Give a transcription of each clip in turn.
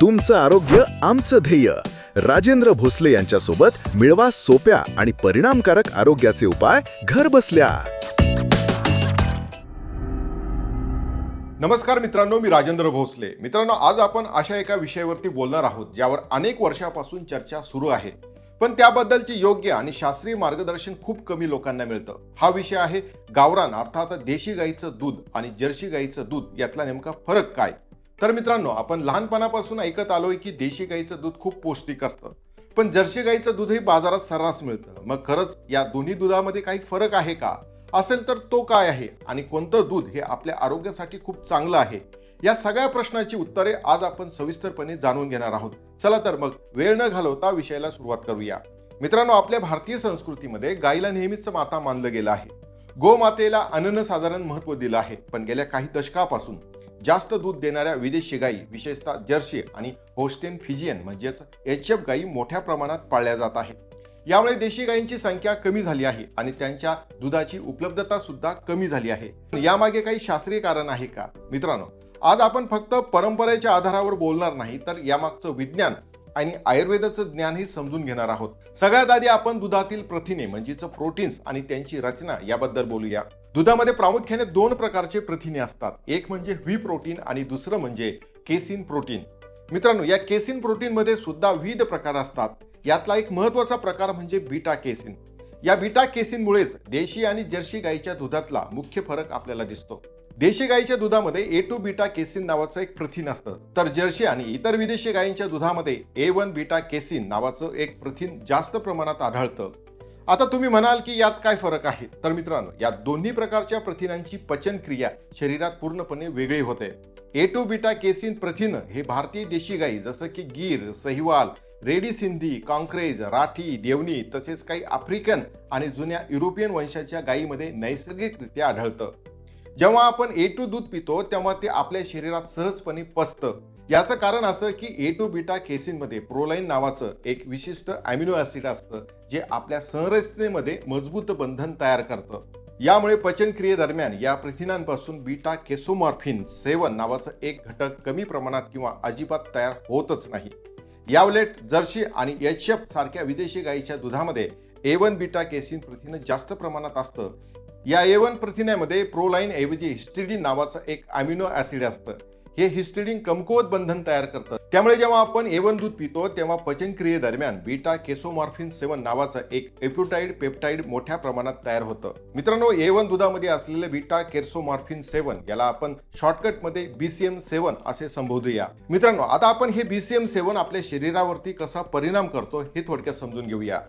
तुमचं आरोग्य आमचं ध्येय. राजेंद्र भोसले यांच्यासोबत मिळवा सोप्या आणि परिणामकारक आरोग्याचे उपाय घर बसल्या. नमस्कार मित्रांनो मी राजेंद्र भोसले. मित्रांनो आज आपण अशा एका विषयावरती बोलणार आहोत ज्यावर अनेक वर्षापासून चर्चा सुरू आहे. पण त्याबद्दलचे योग्य आणि शास्त्रीय मार्गदर्शन खूप कमी लोकांना मिळतं. हा विषय आहे गावरान अर्थात देशी गाईचं दूध आणि जर्सी गाईचं दूध यातला नेमका फरक काय? तर मित्रांनो आपण लहानपणापासून ऐकत आलोय की देशी गाईचं दूध खूप पौष्टिक असतं. पण जर्सी गाईचं दूधही बाजारात सर्रास मिळतं. मग खरंच या दोन्ही दुधामध्ये काही फरक आहे का? असेल तर तो काय आहे? आणि कोणतं दूध हे आपल्या आरोग्यासाठी खूप चांगलं आहे? या सगळ्या प्रश्नाची उत्तरे आज आपण सविस्तरपणे जाणून घेणार आहोत. चला तर मग वेळ न घालवता विषयाला सुरुवात करूया. मित्रांनो आपल्या भारतीय संस्कृतीमध्ये गायीला नेहमीच माता मानलं गेलं आहे. गोमातेला अनन्यसाधारण महत्त्व दिलं आहे. पण गेल्या काही दशकापासून जास्त दूध देणाऱ्या विदेशी गायी विशेषतः जर्सी आणि होस्टेन फिजियन म्हणजेच एच एफ गायी मोठ्या प्रमाणात पाळल्या जात आहेत. यामुळे देशी गायींची संख्या कमी झाली आहे आणि त्यांच्या दुधाची उपलब्धता सुद्धा कमी झाली आहे. यामागे काही शास्त्रीय कारण आहे का? मित्रांनो आज आपण फक्त परंपरेच्या आधारावर बोलणार नाही तर यामागचं विज्ञान आणि आयुर्वेदाचं ज्ञानही समजून घेणार आहोत. सगळ्यात आधी आपण दुधातील प्रथिने म्हणजेच प्रोटीन्स आणि त्यांची रचना याबद्दल बोलूया. दुधामध्ये प्रामुख्याने दोन प्रकारचे प्रथिने असतात. एक म्हणजे व्ही प्रोटीन आणि दुसरं म्हणजे केसिन प्रोटीन. मित्रांनो या केसिन प्रोटीनमध्ये सुद्धा विविध प्रकार असतात. यातला एक महत्त्वाचा प्रकार म्हणजे बीटा केसिन. या बीटा केसिनमुळेच देशी आणि जर्सी गाईच्या दुधातला मुख्य फरक आपल्याला दिसतो. देशी गाईच्या दुधामध्ये ए टू बीटा केसिन नावाचं एक प्रथिन असतं. तर जर्सी आणि इतर विदेशी गायींच्या दुधामध्ये ए वन बीटा केसिन नावाचं एक प्रथिन जास्त प्रमाणात आढळतं. आता तुम्ही म्हणाल की यात काय फरक आहे? तर मित्रांनो या दोन्ही प्रकारच्या प्रथिनांची पचन क्रिया शरीरात पूर्णपणे वेगळी होते. ए टू बीटा केसिन प्रथिन हे भारतीय देशी गाई जसं की गीर सहिवाल रेडी सिंधी काँक्रेज राठी देवणी तसेच काही आफ्रिकन आणि जुन्या युरोपियन वंशाच्या गायीमध्ये नैसर्गिकरित्या आढळतं. जेव्हा आपण ए टू दूध पितो तेव्हा ते आपल्या शरीरात सहजपणे पचतं. याचं कारण असं की ए टू बीटा केसिनमध्ये प्रोलाईन नावाचं एक विशिष्ट अॅमिनो ऍसिड असतं जे आपल्या संरचनेमध्ये मजबूत बंधन तयार करतं. यामुळे पचनक्रियेदरम्यान या प्रथिनांपासून बीटा केसोमॉर्फिन सेवन नावाचं एक घटक कमी प्रमाणात किंवा अजिबात तयार होतच नाही. याउलट जर्शी आणि एच एफ सारख्या विदेशी गायीच्या दुधामध्ये ए वन बीटा केसिन प्रथिन जास्त प्रमाणात असतं. या ए वन प्रोलाईन ऐवजी हिस्टिडीन नावाचं एक अमिनो ऍसिड असतं. हे हिस्टिडीन कमकुवत बंधन तयार करतात. त्यामुळे जेव्हा आपण एवन दूध पितो तेव्हा पचनक्रियेदरम्यान बीटा केसोमॉर्फिन सेवन नावाचं एक एप्युटाइड पेप्टाइड मोठ्या प्रमाणात तयार होतं. मित्रांनो ए वन दुधामध्ये असलेले बीटा केर्सोमॉर्फिन सेवन याला आपण शॉर्टकटमध्ये बीसीएम सेवन असे संबोधूया. मित्रांनो आता आपण हे बीसीएम सेवन आपल्या शरीरावरती कसा परिणाम करतो हे थोडक्यात समजून घेऊया.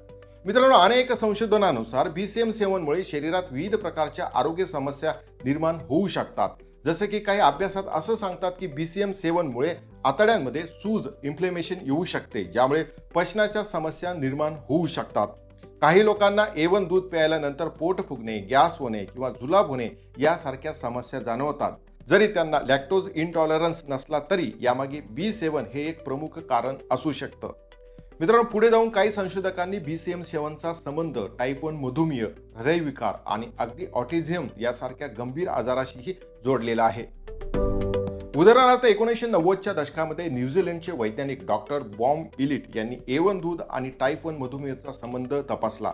मित्रांनो अनेक संशोधनानुसार बीसीएम सेवनमुळे शरीरात विविध प्रकारच्या आरोग्य समस्या निर्माण होऊ शकतात. जसे की काही अभ्यासात असं सांगतात की बी सीएम सेवनमुळे आतड्यांमध्ये सूज इन्फ्लेमेशन येऊ शकते ज्यामुळे पचनाच्या समस्या निर्माण होऊ शकतात. काही लोकांना एवन दूध प्यायल्यानंतर पोट फुगणे गॅस होणे किंवा जुलाब होणे यासारख्या समस्या जाणवतात. जरी त्यांना लॅक्टोज इंटॉलरन्स नसला तरी यामागे बी सेवन हे एक प्रमुख कारण असू शकतं. मित्रांनो पुढे जाऊन काही संशोधकांनी बीसीएम सेवनचा संबंध टाईप वन मधुमेह हृदयविकार आणि अगदी ऑटिझम यासारख्या गंभीर आजाराशीही जोडलेला आहे. उदाहरणार्थ एकोणीसशे नव्वदच्या दशकामध्ये न्यूझीलंडचे वैज्ञानिक डॉक्टर बॉम्ब इलिट यांनी ए वन दूध आणि टाईप वन मधुमेहचा संबंध तपासला.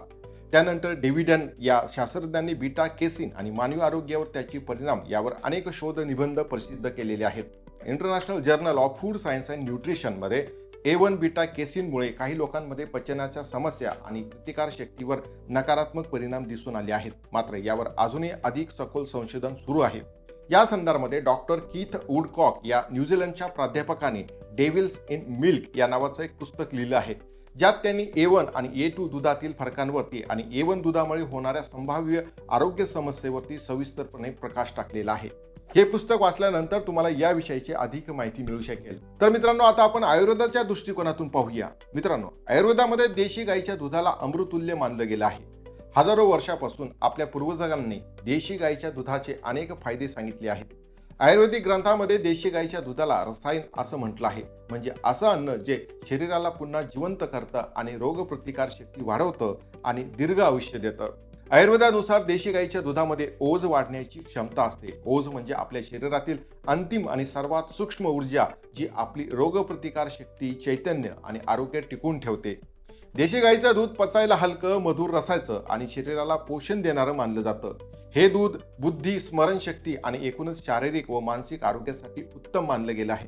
त्यानंतर डेव्हिडन या शास्त्रज्ञांनी बीटा केसिन आणि मानवी आरोग्यावर त्याचे परिणाम यावर अनेक शोध निबंध प्रसिद्ध केलेले आहेत. International journal of food science and न्यूट्रिशनमध्ये A one beta केसिनमुळे काही लोकांमध्ये पचनाच्या समस्या आणि प्रतिकार शक्तीवर नकारात्मक परिणाम दिसून आले आहेत. मात्र यावर अजूनही अधिक सखोल संशोधन सुरू आहे. या संदर्भामध्ये डॉक्टर कीथ वुडकॉक या न्यूझीलंडच्या प्राध्यापकाने डेव्हिल्स इन मिल्क या नावाचं एक पुस्तक लिहिलं आहे. ज्यात त्यांनी ए वन आणि ए टू दुधातील फरकांवरती आणि ए वन दुधामुळे होणाऱ्या संभाव्य आरोग्य समस्येवरती सविस्तरपणे प्रकाश टाकलेला आहे. हे पुस्तक वाचल्यानंतर तुम्हाला याविषयीची अधिक माहिती मिळू शकेल. तर मित्रांनो आता आपण आयुर्वेदाच्या दृष्टिकोनातून पाहूया. मित्रांनो आयुर्वेदामध्ये देशी गाईच्या दुधाला अमृतुल्य मानलं गेलं आहे. हजारो वर्षापासून आपल्या पूर्वजांनी देशी गाईच्या दुधाचे अनेक फायदे सांगितले आहेत. आयुर्वेदिक ग्रंथामध्ये देशी गाईच्या दुधाला रसायन असं म्हटलं आहे. म्हणजे असं अन्न जे शरीराला पुन्हा जिवंत करतं आणि रोगप्रतिकार शक्ती वाढवतं आणि दीर्घ आयुष्य देतं. आयुर्वेदानुसार देशी गाईच्या दुधामध्ये ओज वाढण्याची क्षमता असते. ओज म्हणजे आपल्या शरीरातील अंतिम आणि सर्वात सूक्ष्म ऊर्जा जी आपली रोगप्रतिकार शक्ती चैतन्य आणि आरोग्य टिकून ठेवते. देशी गाईचं दूध पचायला हलकं मधुर रसायचं आणि शरीराला पोषण देणारं मानलं जातं. हे दूध बुद्धी स्मरणशक्ती आणि एकूणच शारीरिक व मानसिक आरोग्यासाठी उत्तम मानलं गेलं आहे.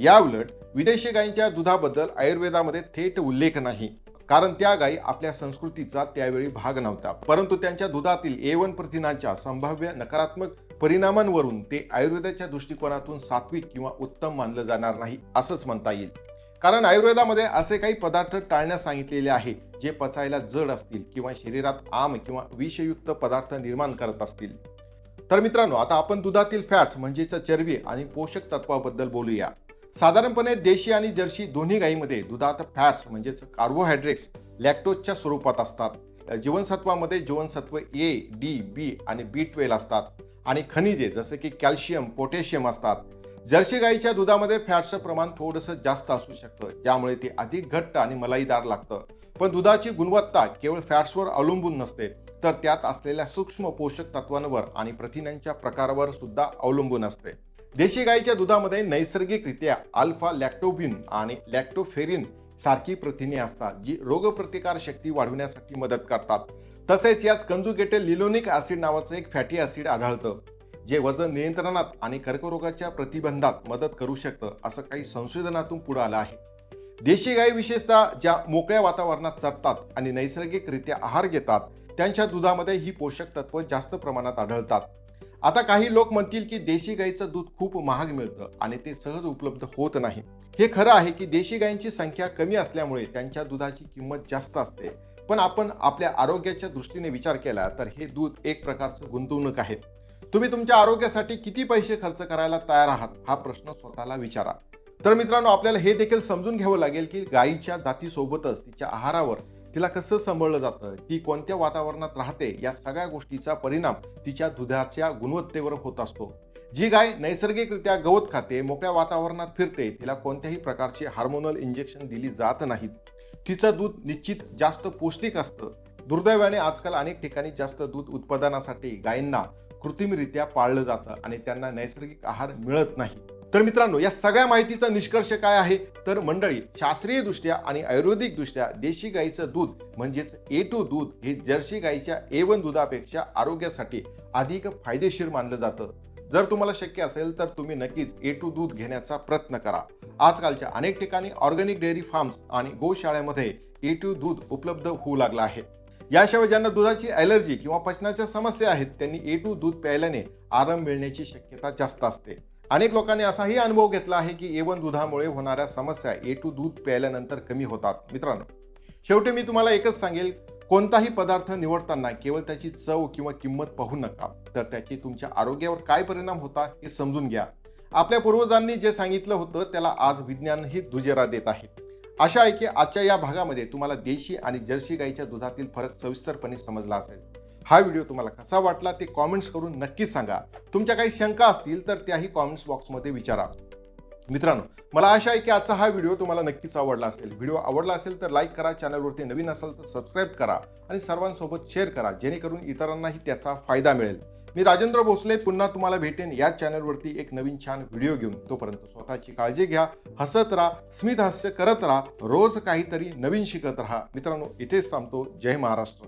या उलट विदेशी गायींच्या दुधाबद्दल आयुर्वेदामध्ये थेट उल्लेख नाही. कारण त्या गायी आपल्या संस्कृतीचा त्यावेळी भाग नव्हता. परंतु त्यांच्या दुधातील ए वन प्रथिनांच्या संभाव्य नकारात्मक परिणामांवरून ते आयुर्वेदाच्या दृष्टिकोनातून सात्विक किंवा उत्तम मानलं जाणार नाही असंच म्हणता येईल. कारण आयुर्वेदामध्ये असे काही पदार्थ टाळण्यास सांगितलेले आहे जे पचायला जड असतील किंवा शरीरात आम किंवा विषयुक्त पदार्थ निर्माण करत असतील. तर मित्रांनो आता आपण दुधातील फॅट्स म्हणजेच चरबी आणि पोषक तत्वाबद्दल बोलूया. साधारणपणे देशी आणि जर्सी दोन्ही गायीमध्ये दुधात फॅट्स म्हणजेच कार्बोहायड्रेट्स लॅक्टोजच्या स्वरूपात असतात. जीवनसत्वामध्ये जीवनसत्व ए डी बी आणि बी ट्वेल्व असतात. आणि खनिजे जसे की कॅल्शियम पोटॅशियम असतात. जर्सी गाईच्या दुधामध्ये फॅट्सचं प्रमाण थोडंसं जास्त असू शकतं ज्यामुळे ते अधिक घट्ट आणि मलाईदार लागतं. पण दुधाची गुणवत्ता केवळ फॅट्सवर अवलंबून नसते तर त्यात असलेल्या सूक्ष्म पोषक तत्वांवर आणि प्रथिनांच्या प्रकारावर सुद्धा अवलंबून असते. देशी गाईच्या दुधामध्ये नैसर्गिकरित्या अल्फा लॅक्टोबिन आणि लॅक्टोफेरिन सारखी प्रथिने असतात जी रोगप्रतिकार शक्ती वाढवण्यासाठी मदत करतात. तसेच याच कंजुगेटेड लिलोनिक ऍसिड नावाचं एक फॅटी ऍसिड आढळतं जे वजन नियंत्रणात आणि कर्करोगाच्या प्रतिबंधात मदत करू शकतं असं काही संशोधनातून पुढे आलं आहे. देशी गाई विशेषतः ज्या मोकळ्या वातावरणात चरतात आणि नैसर्गिकरित्या आहार घेतात त्यांच्या दुधामध्ये ही पोषक तत्व जास्त प्रमाणात आढळतात. आता काही लोक म्हणतील की देशी गाईचं दूध खूप महाग मिळतं आणि ते सहज उपलब्ध होत नाही. हे खरं आहे की देशी गायींची संख्या कमी असल्यामुळे त्यांच्या दुधाची किंमत जास्त असते. पण आपण आपल्या आरोग्याच्या दृष्टीने विचार केला तर हे दूध एक प्रकारचं गुंतवणूक आहे. तुम्ही तुमच्या आरोग्यासाठी किती पैसे खर्च करायला तयार आहात? हा प्रश्न स्वतःला विचारा. तर मित्रांनो आपल्याला हे देखील समजून घ्यावं लागेल की गायीच्या जातीसोबतच तिच्या आहारावर तिला कसं सांभाळलं जातं? ती कोणत्या वातावरणात राहते? या सगळ्या गोष्टीचा परिणाम तिच्या दुधाच्या गुणवत्तेवर होत असतो. जी गाय नैसर्गिकरित्या गवत खाते मोकळ्या वातावरणात फिरते तिला कोणत्याही प्रकारची हार्मोनल इंजेक्शन दिली जात नाहीत. तिचं दूध निश्चित जास्त पौष्टिक असतं. दुर्दैवाने आजकाल अनेक ठिकाणी जास्त दूध उत्पादनासाठी गायींना कृत्रिमरित्या पाळलं जातं आणि त्यांना नैसर्गिक आहार मिळत नाही. तर मित्रांनो या सगळ्या माहितीचा निष्कर्ष काय आहे? तर मंडळी शास्त्रीय दृष्ट्या आणि आयुर्वेदिक दृष्ट्या देशी गाईचं दूध म्हणजेच ए टू दूध हे जर्सी गाईच्या ए वन दुधापेक्षा आरोग्यासाठी अधिक फायदेशीर मानलं जातं. जर तुम्हाला शक्य असेल तर तुम्ही नक्कीच ए टू दूध घेण्याचा प्रयत्न करा. आजकालच्या अनेक ठिकाणी ऑर्गॅनिक डेअरी फार्म्स आणि गोशाळेमध्ये ए टू दूध उपलब्ध होऊ लागलं आहे. याशिवाय ज्यांना दुधाची ॲलर्जी किंवा पचनाच्या समस्या आहेत त्यांनी ए टू दूध प्यायल्याने आराम मिळण्याची शक्यता जास्त असते. अनेक लोकांनी असाही अनुभव घेतला आहे की ए वन दुधामुळे होणाऱ्या समस्या ए टू दूध प्यायल्यानंतर कमी होतात. मित्रांनो शेवटी मी तुम्हाला एकच सांगेल कोणताही पदार्थ निवडताना केवळ त्याची चव किंवा किंमत पाहू नका. तर त्याची तुमच्या आरोग्यावर काय परिणाम होता हे समजून घ्या. आपल्या पूर्वजांनी जे सांगितलं होतं त्याला आज विज्ञानही दुजेरा देत आहे. आशा आहे की आजच्या या भागामध्ये तुम्हाला देशी आणि जर्सी गाईच्या दुधातील फरक सविस्तरपणे समजला असेल. हा व्हिडिओ तुम्हाला कसा वाटला ते कॉमेंट्स करून नक्की सांगा. तुमच्या काही शंका असतील तर त्याही कॉमेंट्स बॉक्समध्ये विचारा. मित्रांनो मला आशा आहे की आजचा हा व्हिडिओ तुम्हाला नक्कीच आवडला असेल. व्हिडिओ आवडला असेल तर लाईक करा चॅनलवरती नवीन असाल तर सबस्क्राईब करा आणि सर्वांसोबत शेअर करा जेणेकरून इतरांनाही त्याचा फायदा मिळेल. मी राजेंद्र भोसले पुन्हा तुम्हाला भेटेन या चॅनलवरती एक नवीन छान व्हिडिओ घेऊन. तोपर्यंत स्वतःची काळजी घ्या हसत राहा स्मित हास्य करत राहा रोज काहीतरी नवीन शिकत राहा. मित्रांनो इथेच थांबतो. जय महाराष्ट्र.